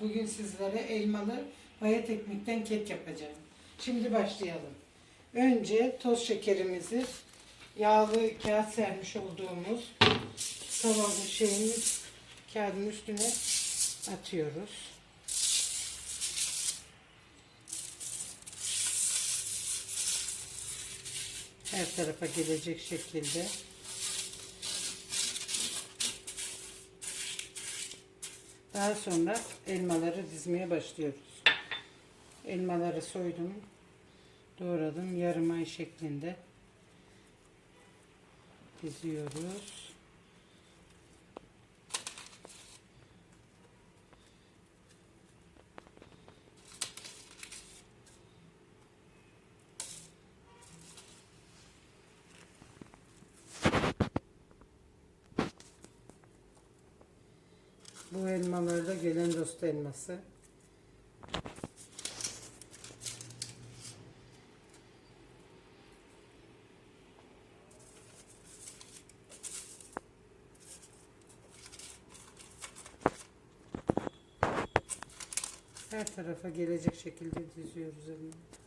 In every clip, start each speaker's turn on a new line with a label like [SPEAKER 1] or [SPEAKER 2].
[SPEAKER 1] Bugün sizlere elmalı bayat ekmekten kek yapacağım. Şimdi başlayalım. Önce toz şekerimizi yağlı kağıt sermiş olduğumuz tavanın şeyin kağıdın üstüne atıyoruz. Her tarafa gelecek şekilde. Daha sonra elmaları dizmeye başlıyoruz. Elmaları soydum, doğradım. Yarım ay şeklinde diziyoruz. Bu elmalar da gelen dost elması. Her tarafa gelecek şekilde diziyoruz elmayı.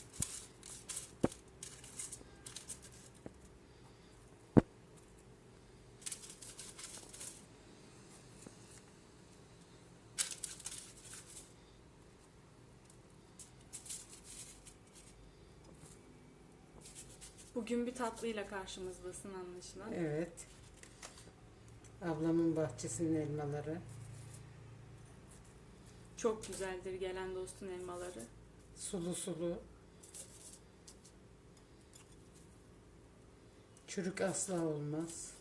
[SPEAKER 2] Bugün bir tatlıyla karşımızdasın anlaşılan.
[SPEAKER 1] Evet. Ablamın bahçesinin elmaları.
[SPEAKER 2] Çok güzeldir gelen dostun elmaları.
[SPEAKER 1] Sulu sulu. Çürük asla olmaz.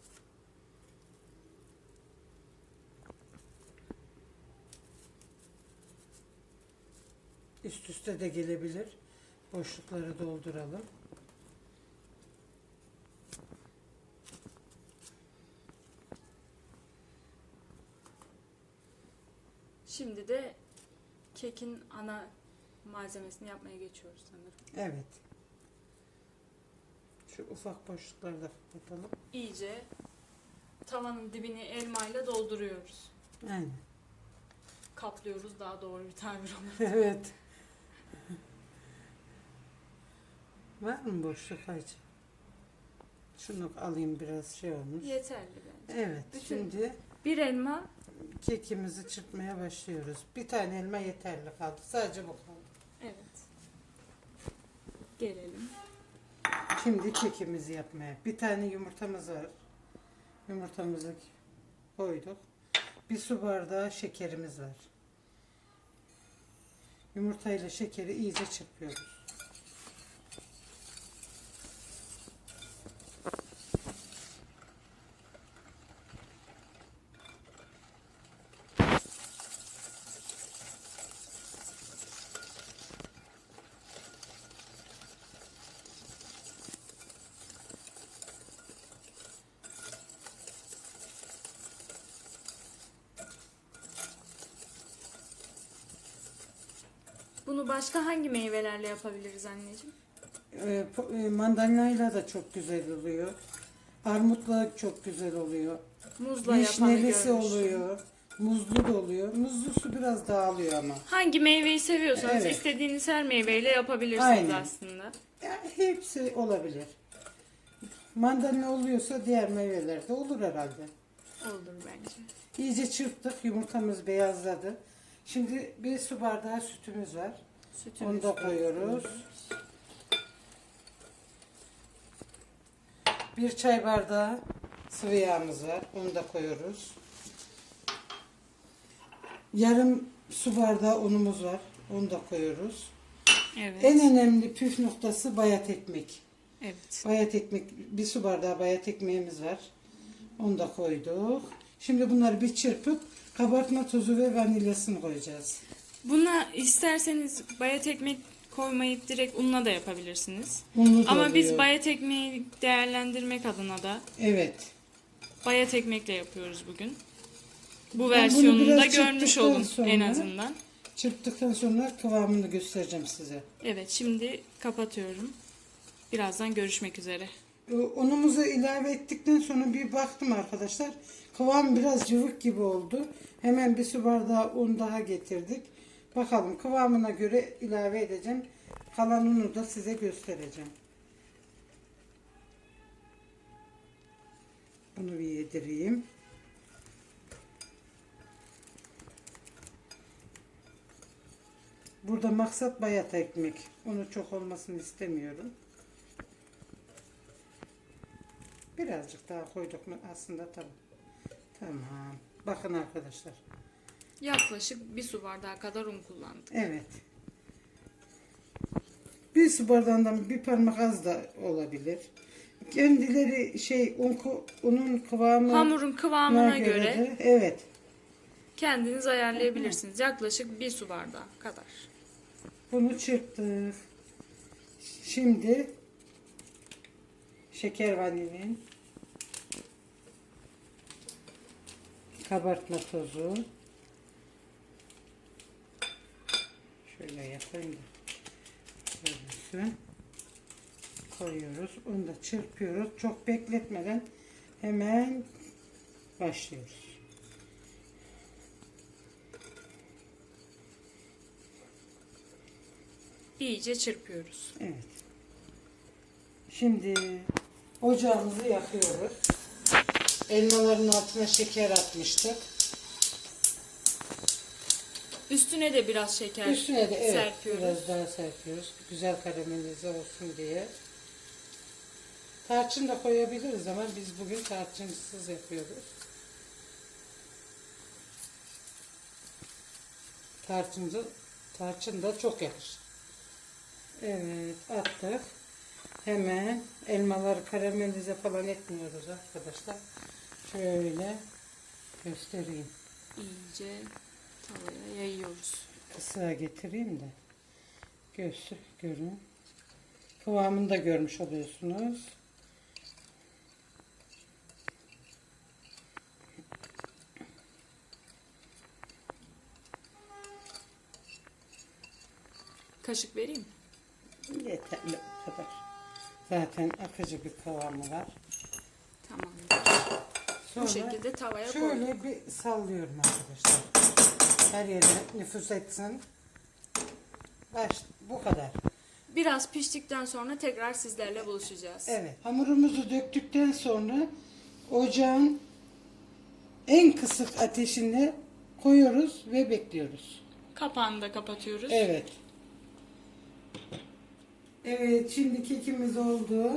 [SPEAKER 1] Üst üste de gelebilir. Boşlukları dolduralım.
[SPEAKER 2] Şimdi de kekin ana malzemesini yapmaya geçiyoruz sanırım.
[SPEAKER 1] Evet. Şu ufak boşlukları da kapatalım.
[SPEAKER 2] İyice tavanın dibini elmayla dolduruyoruz.
[SPEAKER 1] Aynen.
[SPEAKER 2] Kaplıyoruz daha doğru bir tabir olur.
[SPEAKER 1] Evet. Var mı boşluk Hacı? Şunu alayım biraz şey olmuş.
[SPEAKER 2] Yeterli bence.
[SPEAKER 1] Evet.
[SPEAKER 2] Bütün-
[SPEAKER 1] Şimdi
[SPEAKER 2] Bir elma
[SPEAKER 1] kekimizi çırpmaya başlıyoruz. Bir tane elma yeterli kaldı. Sadece bu kaldı.
[SPEAKER 2] evet. Gelelim.
[SPEAKER 1] Şimdi kekimizi yapmaya. Bir tane yumurtamız var. Yumurtamızı koyduk. Bir su bardağı şekerimiz var. Yumurtayla şekeri iyice çırpıyoruz.
[SPEAKER 2] Bunu başka hangi meyvelerle yapabiliriz anneciğim?
[SPEAKER 1] Ee, po- e, mandalinayla da çok güzel oluyor. Armutla çok güzel oluyor.
[SPEAKER 2] Muzla
[SPEAKER 1] Vişnelisi oluyor. Muzlu da oluyor. Muzlu su biraz dağılıyor ama.
[SPEAKER 2] Hangi meyveyi seviyorsanız
[SPEAKER 1] Evet.
[SPEAKER 2] istediğiniz her meyveyle yapabilirsiniz
[SPEAKER 1] Aynen.
[SPEAKER 2] aslında.
[SPEAKER 1] Yani hepsi olabilir. Mandalina oluyorsa diğer meyveler de olur herhalde.
[SPEAKER 2] Olur bence.
[SPEAKER 1] İyice çırptık. Yumurtamız beyazladı. Şimdi bir su bardağı sütümüz var.
[SPEAKER 2] Sütümüzü
[SPEAKER 1] Onu da koyuyoruz. Bir çay bardağı sıvı yağımız var. Onu da koyuyoruz. Yarım su bardağı unumuz var. Onu da koyuyoruz.
[SPEAKER 2] Evet.
[SPEAKER 1] En önemli püf noktası bayat ekmek.
[SPEAKER 2] Evet.
[SPEAKER 1] Bayat ekmek, bir su bardağı bayat ekmeğimiz var. Onu da koyduk. Şimdi bunları bir çırpıp kabartma tozu ve vanilyasını koyacağız.
[SPEAKER 2] Buna isterseniz bayat ekmek koymayıp direkt unla da yapabilirsiniz.
[SPEAKER 1] Unlu da
[SPEAKER 2] Ama biz
[SPEAKER 1] oluyor.
[SPEAKER 2] bayat ekmeği değerlendirmek adına da
[SPEAKER 1] Evet.
[SPEAKER 2] bayat ekmekle yapıyoruz bugün. Bu
[SPEAKER 1] bunu
[SPEAKER 2] versiyonunu
[SPEAKER 1] biraz
[SPEAKER 2] da görmüş
[SPEAKER 1] çırptıktan
[SPEAKER 2] olun
[SPEAKER 1] sonra-
[SPEAKER 2] en azından.
[SPEAKER 1] Çırptıktan sonra kıvamını göstereceğim size.
[SPEAKER 2] Evet şimdi kapatıyorum. Birazdan görüşmek üzere.
[SPEAKER 1] Ee, Unumuzu ilave ettikten sonra bir baktım arkadaşlar. Kıvam biraz cıvık gibi oldu. Hemen bir su bardağı un daha getirdik. Bakalım kıvamına göre ilave edeceğim. Kalan unu da size göstereceğim. Bunu bir yedireyim. Burada maksat bayat ekmek. Unu çok olmasını istemiyorum. Birazcık daha koyduk mu aslında tamam. Tamam. Bakın arkadaşlar.
[SPEAKER 2] Yaklaşık bir su bardağı kadar un kullandık.
[SPEAKER 1] Evet. Bir su bardağından bir parmak az da olabilir. Kendileri şey un, unun kıvamı
[SPEAKER 2] Hamurun kıvamına göre
[SPEAKER 1] de- evet.
[SPEAKER 2] kendiniz ayarlayabilirsiniz. Yaklaşık bir su bardağı kadar.
[SPEAKER 1] Bunu çırptık. Şimdi şeker vanilin kabartma tozu şöyle yapayım da görünsün. koyuyoruz. Onu da çırpıyoruz. Çok bekletmeden hemen başlıyoruz.
[SPEAKER 2] İyice çırpıyoruz.
[SPEAKER 1] Evet. Şimdi ocağımızı yakıyoruz. Elmaların altına şeker atmıştık.
[SPEAKER 2] Üstüne de biraz şeker
[SPEAKER 1] Üstüne de evet
[SPEAKER 2] serpiyoruz.
[SPEAKER 1] biraz daha serpiyoruz. Güzel karamelize olsun diye. Tarçın da koyabiliriz ama biz bugün tarçınsız yapıyoruz. Tarçıncı, tarçın da çok yakışır. Evet attık. Hemen elmaları karamelize falan etmiyoruz arkadaşlar. Şöyle göstereyim.
[SPEAKER 2] İyice tavaya yayıyoruz.
[SPEAKER 1] Kısa getireyim de göğsü görün. Kıvamını da görmüş oluyorsunuz.
[SPEAKER 2] Kaşık vereyim mi?
[SPEAKER 1] Yeterli bu kadar. Zaten akıcı bir kıvamı var. Sonra
[SPEAKER 2] Bu şekilde tavaya
[SPEAKER 1] şöyle bir sallıyorum arkadaşlar. Her yerine nüfus etsin. Baş, bu kadar.
[SPEAKER 2] Biraz piştikten sonra tekrar sizlerle buluşacağız.
[SPEAKER 1] Evet. Hamurumuzu döktükten sonra ocağın en kısık ateşinde koyuyoruz ve bekliyoruz.
[SPEAKER 2] Kapağını da kapatıyoruz.
[SPEAKER 1] Evet. Evet, şimdi kekimiz oldu.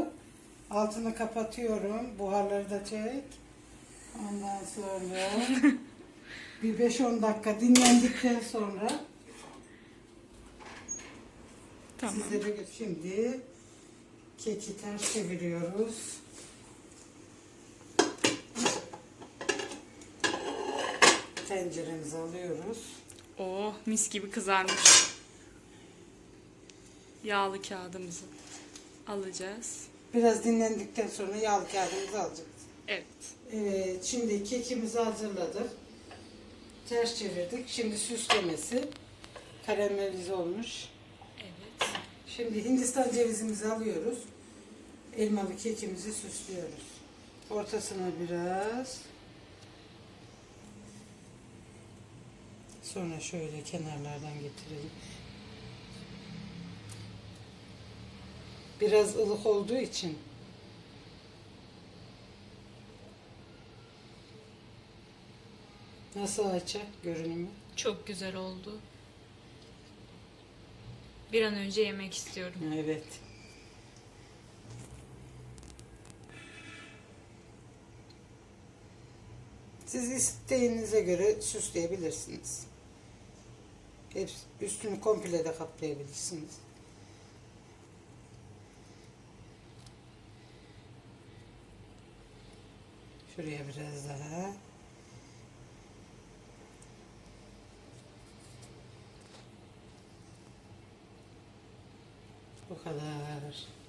[SPEAKER 1] Altını kapatıyorum. Buharları da çek. Ondan sonra bir 5-10 dakika dinlendikten sonra
[SPEAKER 2] Tamam.
[SPEAKER 1] sizlere gö- şimdi keki ters çeviriyoruz. Tenceremizi alıyoruz.
[SPEAKER 2] Oh mis gibi kızarmış. Yağlı kağıdımızı alacağız.
[SPEAKER 1] Biraz dinlendikten sonra yağlı kağıdımızı alacağız.
[SPEAKER 2] Evet.
[SPEAKER 1] Evet, şimdi kekimizi hazırladık. Ters çevirdik. Şimdi süslemesi karamelize olmuş.
[SPEAKER 2] Evet.
[SPEAKER 1] Şimdi Hindistan cevizimizi alıyoruz. Elmalı kekimizi süslüyoruz. Ortasına biraz. Sonra şöyle kenarlardan getirelim. Biraz ılık olduğu için Nasıl Ayça görünümü?
[SPEAKER 2] Çok güzel oldu. Bir an önce yemek istiyorum.
[SPEAKER 1] Evet. Siz isteğinize göre süsleyebilirsiniz. Hepsi, üstünü komple de kaplayabilirsiniz. Şuraya biraz daha. Bu kadar.